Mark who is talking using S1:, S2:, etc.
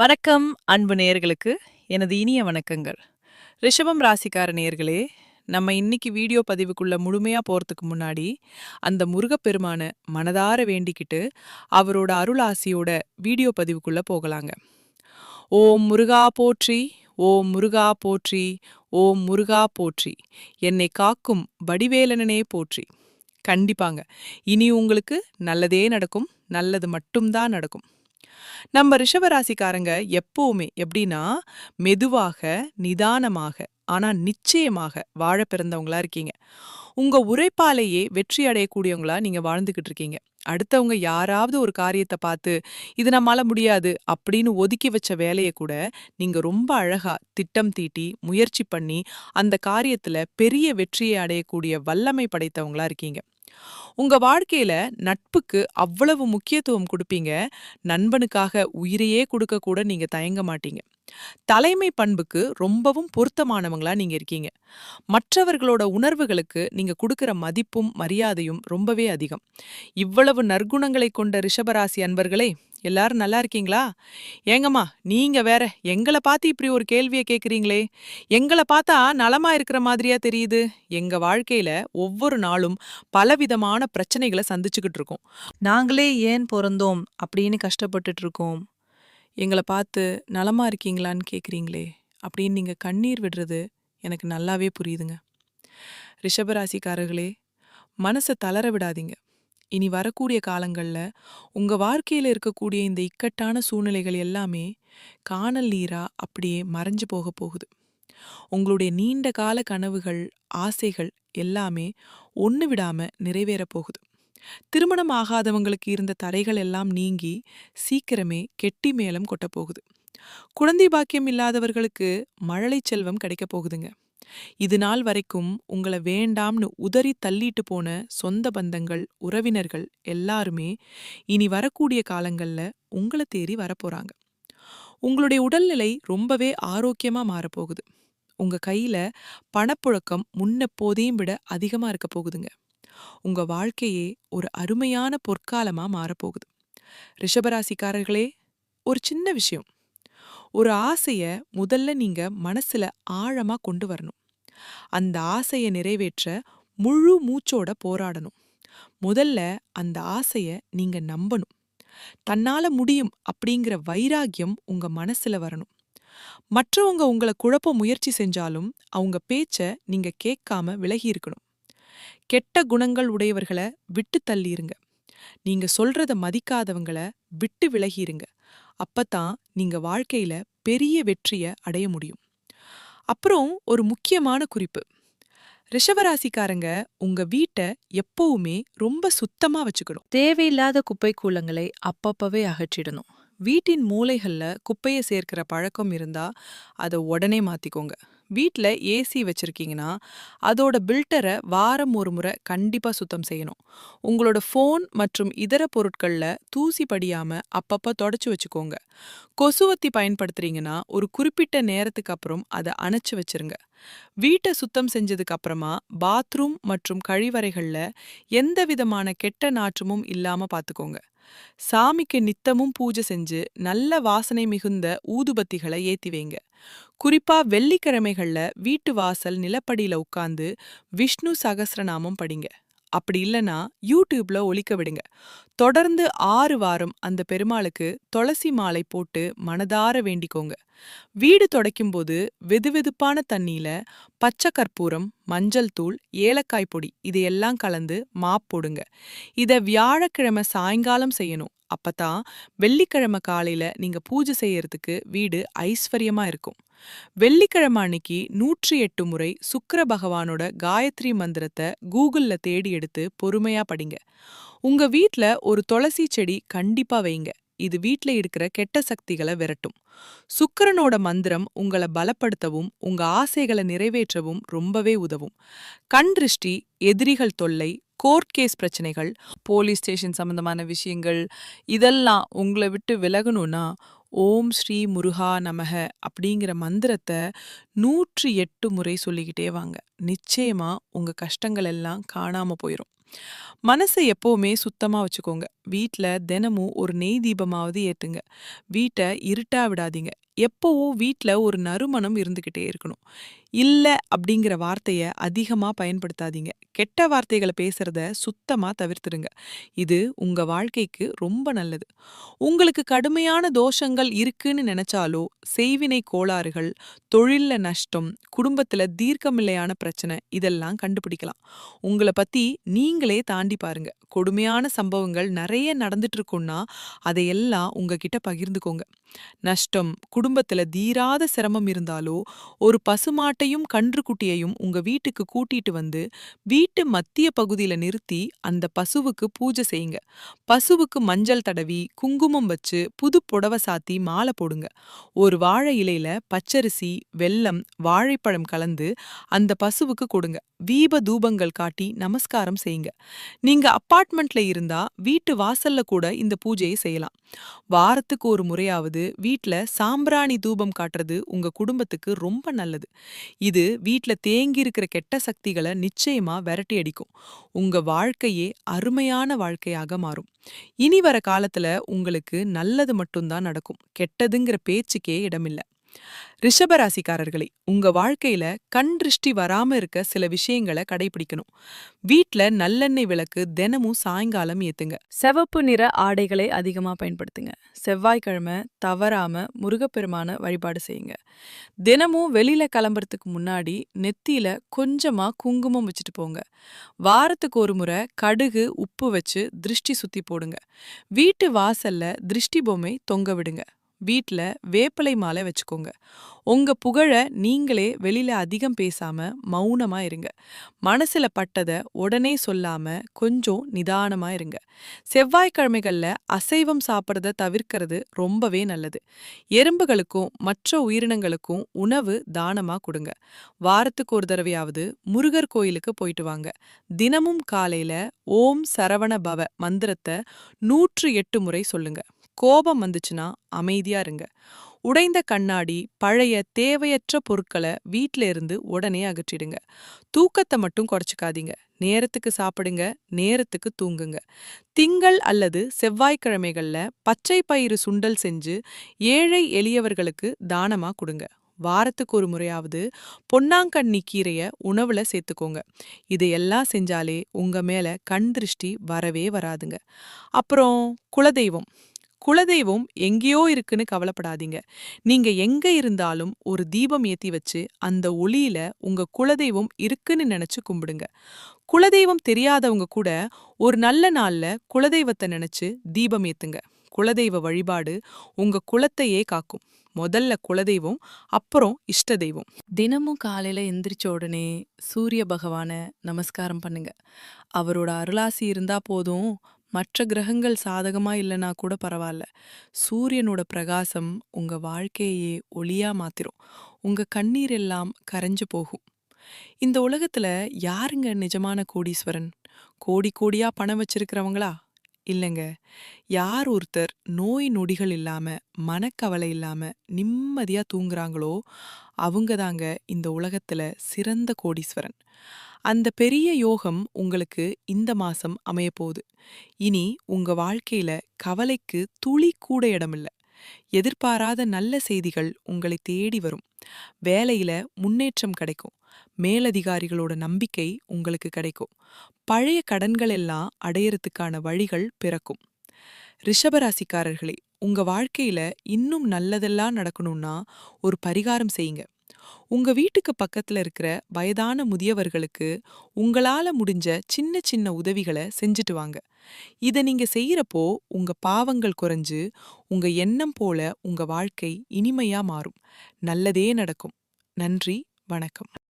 S1: வணக்கம் அன்பு நேயர்களுக்கு. எனது இனிய வணக்கங்கள். ரிஷபம் ராசிக்கார நேயர்களே நம்ம இன்னைக்கு வீடியோ பதிவுக்குள்ள முழுமையா போறதுக்கு முன்னாடி அந்த முருகப்பெருமான மனதார வேண்டிக்கிட்டு அவரோட அருளாசியோட வீடியோ பதிவுக்குள்ள போகலாங்க. ஓம் முருகா போற்றி ஓம் முருகா போற்றி ஓம் முருகா போற்றி. என்னை காக்கும் வடிவேலனனே போற்றி. கண்டிப்பாங்க. இனி உங்களுக்கு நல்லதே நடக்கும் நல்லது மட்டும்தான் நடக்கும். நம்ம ரிஷபராசிக்காரங்க எப்பவுமே எப்படின்னா மெதுவாக நிதானமாக ஆனா நிச்சயமாக வாழ பிறந்தவங்களா இருக்கீங்க. உங்க உழைப்பாலேயே வெற்றி அடையக்கூடியவங்களா நீங்க வாழ்ந்துகிட்டு இருக்கீங்க. அடுத்தவங்க யாராவது ஒரு காரியத்தை பார்த்து இது நம்மால முடியாது அப்படின்னு ஒதுக்கி வச்ச வேலையை கூட நீங்க ரொம்ப அழகா திட்டம் தீட்டி முயற்சி பண்ணி அந்த காரியத்துல பெரிய வெற்றியை அடையக்கூடிய வல்லமை படைத்தவங்களா இருக்கீங்க. உங்க வாழ்க்கையில நட்புக்கு அவ்வளவு முக்கியத்துவம் கொடுப்பீங்க. நண்பனுக்காக உயிரையே கொடுக்க கூட நீங்க தயங்க மாட்டீங்க. தலைமை பண்புக்கு ரொம்பவும் பொருத்தமானவங்களா நீங்க இருக்கீங்க. மற்றவர்களோட உணர்வுகளுக்கு நீங்க கொடுக்கிற மதிப்பும் மரியாதையும் ரொம்பவே அதிகம். இவ்வளவு நற்குணங்களை கொண்ட ரிஷபராசி அன்பர்களே எல்லாரும் நல்லா இருக்கீங்களா? ஏங்கம்மா நீங்க வேற எங்களை பார்த்து இப்படி ஒரு கேள்வியை கேட்குறீங்களே எங்களை பார்த்தா நலமா இருக்கிற மாதிரியா தெரியுது. எங்க வாழ்க்கையில ஒவ்வொரு நாளும் பலவிதமான பிரச்சனைகளை சந்திச்சுக்கிட்டு இருக்கோம். நாங்களே ஏன் பிறந்தோம்? அப்படின்னு கஷ்டப்பட்டுட்டு இருக்கோம். எங்களை பார்த்து நலமா இருக்கீங்களான்னு கேட்குறீங்களே அப்படின்னு நீங்க கண்ணீர் விடுறது எனக்கு நல்லாவே புரியுதுங்க. ரிஷபராசிக்காரர்களே மனசை தளர விடாதீங்க. இனி வரக்கூடிய காலங்கள்ல உங்க வாழ்க்கையில இருக்கக்கூடிய இந்த இக்கட்டான சூழ்நிலைகள் எல்லாமே காணல் நீரா அப்படியே மறைஞ்சு போக போகுது. உங்களுடைய நீண்ட கால கனவுகள் ஆசைகள் எல்லாமே ஒன்று விடாம நிறைவேற போகுது. திருமணம் ஆகாதவங்களுக்கு இருந்த தடைகள் எல்லாம் நீங்கி சீக்கிரமே கெட்டி மேலம் கொட்ட போகுது. குழந்தை பாக்கியம் இல்லாதவர்களுக்கு மழலை செல்வம் கிடைக்க போகுதுங்க. இது நாள் வரைக்கும் உங்களை வேண்டாம்னு உதறி தள்ளிட்டு போன சொந்த பந்தங்கள் உறவினர்கள் எல்லாருமே இனி வரக்கூடிய காலங்கள்ல உங்களை தேறி வரப்போறாங்க. உங்களுடைய உடல்நிலை ரொம்பவே ஆரோக்கியமா மாறப்போகுது. உங்க கையில பணப்புழக்கம் முன்னெப்போதையும் விட அதிகமா இருக்க போகுதுங்க. உங்க வாழ்க்கையே ஒரு அருமையான பொற்காலமா மாறப்போகுது. ரிஷபராசிக்காரர்களே ஒரு சின்ன விஷயம். ஒரு ஆசைய முதல்ல நீங்க மனசுல ஆழமா கொண்டு வரணும். அந்த ஆசைய நிறைவேற்ற முழு மூச்சோட போராடணும். முதல்ல அந்த ஆசைய நீங்க நம்பணும். தன்னால முடியும் அப்படிங்கிற வைராகியம் உங்க மனசுல வரணும். மற்றவங்க உங்களை குழப்ப முயற்சி செஞ்சாலும் அவங்க பேச்ச நீங்க கேட்காம விலகி இருக்கணும். கெட்ட குணங்கள் உடையவர்களை விட்டு தள்ளிருங்க. நீங்க சொல்றத மதிக்காதவங்கள விட்டு விலகிருங்க அப்பதான் நீங்க வாழ்க்கையில பெரிய வெற்றிய அடைய முடியும். அப்புறம் ஒரு முக்கியமான குறிப்பு. ரிஷவராசிக்காரங்க உங்க வீட்டை எப்பவுமே ரொம்ப சுத்தமா வச்சுக்கணும். தேவையில்லாத குப்பை கூலங்களை அப்பப்பவே அகற்றிடணும். வீட்டின் மூலைகள்ல குப்பையை சேர்க்கிற பழக்கம் இருந்தா அதை உடனே மாத்திக்கோங்க. வீட்ல ஏசி வச்சிருக்கீங்கன்னா அதோட பில்டரை வாரம் ஒரு முறை கண்டிப்பா சுத்தம் செய்யணும். உங்களோட ஃபோன் மற்றும் இதர பொருட்கள்ல தூசி படியாம அப்பப்ப தொடச்சி வச்சுக்கோங்க. கொசுவத்தி பயன்படுத்துறீங்கன்னா ஒரு குறிப்பிட்ட நேரத்துக்கு அப்புறம் அதை அணைச்சு வச்சிருங்க. வீட்டை சுத்தம் செஞ்சதுக்கு அப்புறமா பாத்ரூம் மற்றும் கழிவறைகள்ல எந்த விதமான கெட்ட நாற்றமும் இல்லாம பாத்துக்கோங்க. சாமிக்கு நித்தமும் பூஜை செஞ்சு நல்ல வாசனை மிகுந்த ஊதுபத்திகளை ஏத்தி வைங்க. குறிப்பா வெள்ளிக்கிழமைகள்ல வீட்டு வாசல் நிலப்படியில உட்கார்ந்து விஷ்ணு சகசிரநாமம் படிங்க. அப்படி இல்லனா யூடியூப்ல ஒலிக்க விடுங்க. தொடர்ந்து ஆறு வாரம் அந்த பெருமாளுக்கு துளசி மாலை போட்டு மனதார வேண்டிக்கோங்க. வீடு துடைக்கும்போது வெதுவெதுப்பான தண்ணியில பச்சை கற்பூரம் மஞ்சள் தூள் ஏலக்காய் பொடி இதையெல்லாம் கலந்து மாப் போடுங்க. இத வியாழக்கிழமை சாயங்காலம் செய்யணும். அப்பதான் வெள்ளிக்கிழமை காலையில நீங்க பூஜை செய்யறதுக்கு வீடு ஐஸ்வர்யமா இருக்கும். வெள்ளிக்கிழமை அன்னைக்கு நூற்றி எட்டு முறை சுக்கர பகவானோட காயத்ரி மந்திரத்தை கூகுள்ல தேடி எடுத்து பொறுமையா படிங்க. உங்க வீட்ல ஒரு துளசி செடி கண்டிப்பா வைங்க. இது வீட்ல இருக்கிற கெட்ட சக்திகளை விரட்டும். சுக்கிரனோட மந்திரம் உங்களை பலப்படுத்தவும் உங்க ஆசைகளை நிறைவேற்றவும் ரொம்பவே உதவும். கண் திருஷ்டி எதிரிகள் தொல்லை கோர்ட் கேஸ் பிரச்சனைகள் போலீஸ் ஸ்டேஷன் சம்பந்தமான விஷயங்கள் இதெல்லாம் உங்களை விட்டு விலகணும்னா ஓம் ஸ்ரீ முருகா நமக அப்படிங்கிற மந்திரத்தை நூற்றி எட்டு முறை சொல்லிக்கிட்டே வாங்க. நிச்சயமா உங்க கஷ்டங்கள் எல்லாம் காணாம போயிரும். மனசை எப்பவுமே சுத்தமா வச்சுக்கோங்க. வீட்டில் தினமும் ஒரு நெய் தீபமாவது ஏற்றுங்க வீட்ட இருட்டா விடாதீங்க. எப்பவும் வீட்டில் ஒரு நறுமணம் இருந்துகிட்டே இருக்கணும். இல்ல அப்படிங்கிற வார்த்தைய அதிகமா பயன்படுத்தாதீங்க. கெட்ட வார்த்தைகளை பேசுறத சுத்தமா தவிர்த்துடுங்க. இது உங்க வாழ்க்கைக்கு ரொம்ப நல்லது. உங்களுக்கு கடுமையான தோஷங்கள் இருக்குன்னு நினைச்சாலோ, செய்வினை கோளாறுகள், தொழில்ல நஷ்டம், குடும்பத்துல தீர்க்கமில்லையான பிரச்சனை இதெல்லாம் கண்டுபிடிக்கலாம். உங்கள பத்தி நீங்களே தாண்டி பாருங்க. கொடுமையான சம்பவங்கள் நிறைய நடந்துட்டு இருக்குன்னா, அதையெல்லாம் உங்ககிட்ட பகிர்ந்துக்கோங்க. நஷ்டம், குடும்பத்துல தீராத சிரமம் இருந்தாலோ, ஒரு பசுமாட்டையும் கன்றுக்குட்டியையும் உங்க வீட்டுக்கு கூட்டிட்டு வந்து, வீட்டு மத்திய பகுதியில நிறுத்தி அந்த பசுவுக்கு பூஜை செய்யுங்க. பசுவுக்கு மஞ்சள் தடவி, குங்குமம் வச்சு, புது புடவ சாத்தி மாலை போடுங்க. ஒரு வாழை இலையில பச்சரிசி, வெல்லம், வாழைப்பழம் கலந்து அந்த பசுவுக்கு கொடுங்க. தீப தூபங்கள் காட்டி நமஸ்காரம் செய்யுங்க. நீங்க அப்பார்ட்மெண்ட்ல இருந்தா வீட்டு வாசல்ல கூட இந்த பூஜையை செய்யலாம். வாரத்துக்கு ஒரு முறையாவது வீட்ல சாம்பிராணி தூபம் காட்டுறது உங்க குடும்பத்துக்கு ரொம்ப நல்லது. இது வீட்ல தேங்கி இருக்கிற கெட்ட சக்திகளை நிச்சயமா விரட்டி அடிக்கும். உங்க வாழ்க்கையே அருமையான வாழ்க்கையாக மாறும். இனி வர காலத்துல உங்களுக்கு நல்லது மட்டும்தான் நடக்கும். கெட்டதுங்கிற பேச்சுக்கே இடமில்ல. ரிஷபராசிக்காரர்களே உங்க வாழ்க்கையில கண் திருஷ்டி வராம இருக்க சில விஷயங்களை கடைபிடிக்கணும். வீட்ல நல்லெண்ணெய் விளக்கு தினமும் சாயங்காலம் ஏத்துங்க.
S2: சிவப்பு நிற ஆடைகளை அதிகமா பயன்படுத்துங்க. செவ்வாய்க்கிழமை தவறாம முருகப்பெருமான வழிபாடு செய்யுங்க. தினமும் வெளியில கிளம்புறதுக்கு முன்னாடி நெத்தியில கொஞ்சமா குங்குமம் வச்சுட்டு போங்க. வாரத்துக்கு ஒரு முறை கடுகு, உப்பு வச்சு திருஷ்டி சுத்தி போடுங்க. வீட்டு வாசல்ல திருஷ்டி பொம்மை தொங்க விடுங்க. வீட்ல வேப்பிலை மாலை வச்சுக்கோங்க. உங்க புகழ நீங்களே வெளியில அதிகம் பேசாம மௌனமா இருங்க. மனசுல பட்டத உடனே சொல்லாம கொஞ்சம் நிதானமா இருங்க. செவ்வாய்க்கிழமைகள்ல அசைவம் சாப்பிட்றத தவிர்க்கிறது ரொம்பவே நல்லது. எறும்புகளுக்கும் மற்ற உயிரினங்களுக்கும் உணவு தானமா கொடுங்க. வாரத்துக்கு ஒரு தடவையாவது முருகர் கோயிலுக்கு போயிட்டு வாங்க. தினமும் காலையில ஓம் சரவண பவ மந்திரத்த நூற்று எட்டு முறை சொல்லுங்க. கோபம் வந்துச்சுன்னா அமைதியா இருங்க. உடைந்த கண்ணாடி, பழைய தேவையற்ற பொருட்கள வீட்டில இருந்து உடனே அகற்றிடுங்க. தூக்கத்தை மட்டும் குறைச்சிக்காதீங்க நேரத்துக்கு சாப்பிடுங்க, நேரத்துக்கு தூங்குங்க. திங்கள் அல்லது செவ்வாய்க்கிழமைகள்ல பச்சை பயிறு சுண்டல் செஞ்சு ஏழை எளியவர்களுக்கு தானமா கொடுங்க. வாரத்துக்கு ஒரு முறையாவது பொன்னாங்கண்ணி கீரையை உணவுல சேர்த்துக்கோங்க. இதையெல்லாம் செஞ்சாலே உங்க மேல கண் திருஷ்டி வரவே வராதுங்க. அப்புறம் குலதெய்வம் குலதெய்வம் எங்கேயோ இருக்குன்னு கவலைப்படாதீங்க. நீங்க எங்க இருந்தாலும் ஒரு தீபம் ஏத்தி வச்சு அந்த ஒளியில உங்க குலதெய்வம் இருக்குன்னு நினைச்சு கும்பிடுங்க. குலதெய்வம் தெரியாதவங்க கூட ஒரு நல்ல நாள்ல குலதெய்வத்த நினைச்சு தீபம் ஏத்துங்க. குலதெய்வ வழிபாடு உங்க குலத்தையே காக்கும். முதல்ல குலதெய்வம், அப்புறம் இஷ்ட தெய்வம். தினமும் காலையில எந்திரிச்ச உடனே சூரிய பகவான நமஸ்காரம் பண்ணுங்க. அவரோட அருளாசி இருந்தா போதும். மற்ற கிரகங்கள் சாதகமா இல்லனா கூட பரவாயில்ல. சூரியனோட பிரகாசம் உங்க வாழ்க்கையே ஒளியா மாத்திரும். உங்க கண்ணீர் எல்லாம் கரைஞ்சு போகும். இந்த உலகத்துல யாருங்க நிஜமான கோடீஸ்வரன்? கோடி கோடியா பணம் வச்சிருக்கிறவங்களா? இல்லங்க. யார் ஒருத்தர் நோய் நொடிகள் இல்லாம, மனக்கவலை இல்லாம நிம்மதியா தூங்குறாங்களோ, அவங்க தாங்க இந்த உலகத்துல சிறந்த கோடீஸ்வரன். அந்த பெரிய யோகம் உங்களுக்கு இந்த மாசம் அமையப்போகுது. இனி உங்க வாழ்க்கையில கவலைக்கு துளி கூட இடமில்ல. எதிர்பாராத நல்ல செய்திகள் உங்களை தேடி வரும். வேலையில முன்னேற்றம் கிடைக்கும். மேலதிகாரிகளோட நம்பிக்கை உங்களுக்கு கிடைக்கும். பழைய கடன்கள் எல்லாம் அடையறதுக்கான வழிகள் பிறக்கும். ரிஷபராசிக்காரர்களே உங்க வாழ்க்கையில இன்னும் நல்லதெல்லாம் நடக்கணும்னா ஒரு பரிகாரம் செய்யுங்க. உங்க வீட்டுக்கு பக்கத்துல இருக்கிற வயதான முதியவர்களுக்கு உங்களால முடிஞ்ச சின்ன சின்ன உதவிகள செஞ்சுட்டு வாங்க. இத நீங்க செய்யறப்போ உங்க பாவங்கள் குறைஞ்சு, உங்க எண்ணம் போல உங்க வாழ்க்கை இனிமையா மாறும். நல்லதே நடக்கும். நன்றி, வணக்கம்.